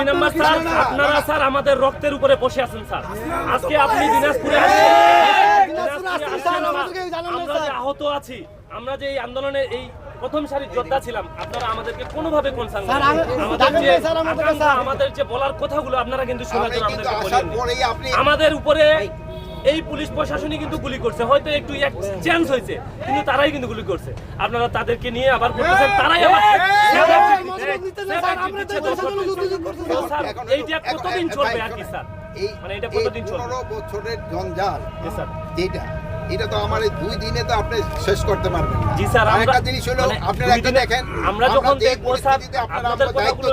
দুই নম্বর স্যার আপনারা স্যার আমাদের রক্তের উপরে বসে আছেন স্যার। আজকে আপনি দিনাজপুরে আমরা- যে আহত আছি আমরা যে এই আন্দোলনের এই প্রথম সারির যোদ্ধা ছিলাম আপনারা আমাদেরকে কোনোভাবে কনসার্ন আমাদের যে আমাদের যে বলার কথাগুলো আপনারা কিন্তু শোনার জন্য আমাদেরকে আমাদের উপরে এই পুলিশ প্রশাসনই কিন্তু গুলি করছে। হয়তো একটু চেঞ্জ হয়েছে কিন্তু তারাই কিন্তু গুলি করছে। আপনারা তাদেরকে নিয়ে আবার করতেছেন তারাই আবার স্যার, এইটা কতদিন চলবে আর কি স্যার? এই মানে এটা কতদিন চলবে? বছরের জঞ্জাল স্যার যেটা এটা তো আমার এই দুই দিনে তো আপনি শেষ করতে পারবেন না। জি স্যার, আমরা- আরেকটা জিনিস হলো আপনি আপনারা একটা দেখেন আমরা যখন যে স্যার, পরিস্থিতিতে আপনারা আমাদের দায়িত্ব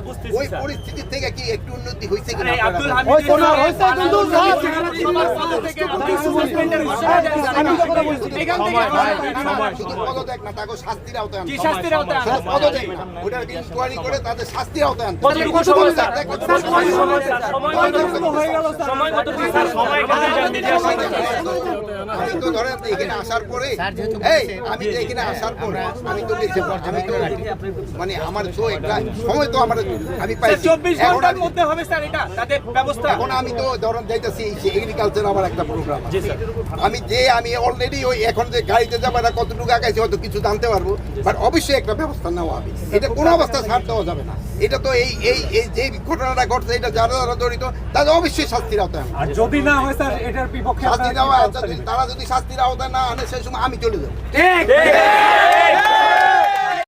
বুঝতেছি ওই। পরিস্থিতি থেকে কি একটু উন্নতি হয়েছে কিনা আব্দুল হামিদ হয়েছে না, হইছে কিন্তু স্যার। শুধু পদত্যাগ না, তাকে শাস্তির আওতায় আনতে শাস্তির আওতায় আনতে পদত্যাগ। ওটা ইনকোয়ারি করে তাদের শাস্তির আওতায় আনতে কতটুকু সময় স্যার। স্যার, কত সময় স্যার। সময় কত স্যার। সময় আমাদের আমি তো ধরেন এখানে আসার পরে এই আমি তো এখানে আসার পরে আমি তো লিখে আমি তো মানে আমার তো একটা সময় তো আমার আমি পাইছি। চব্বিশ ঘণ্টার আমি- মধ্যে হবে স্যার এটা তাদের ব্যবস্থা। এখন আমি তো ধরেন যাইতেছি এগ্রিকালচার আমার একটা প্রোগ্রাম আমি যে আমি অলরেডি ওই এখন যে গাড়িতে যাব এটা কতটুকু আগাইছে হয়তো কিছু জানতে পারব। বাট অবশ্যই একটা ব্যবস্থা নেওয়া হবে। এটা কোনো অবস্থা ছাড় দেওয়া যাবে না। এটা তো এই এই এই যে ঘটনাটা ঘটছে এটা যারা যারা জড়িত তাদের অবশ্যই শাস্তির আওতায়। আর যদি না হয় স্যার এটার বিপক্ষে শাস্তি দেওয়া? তারা যদি শাস্তির আওতায় না আনে সেই সময় আমি চলে যাব। ঠিক।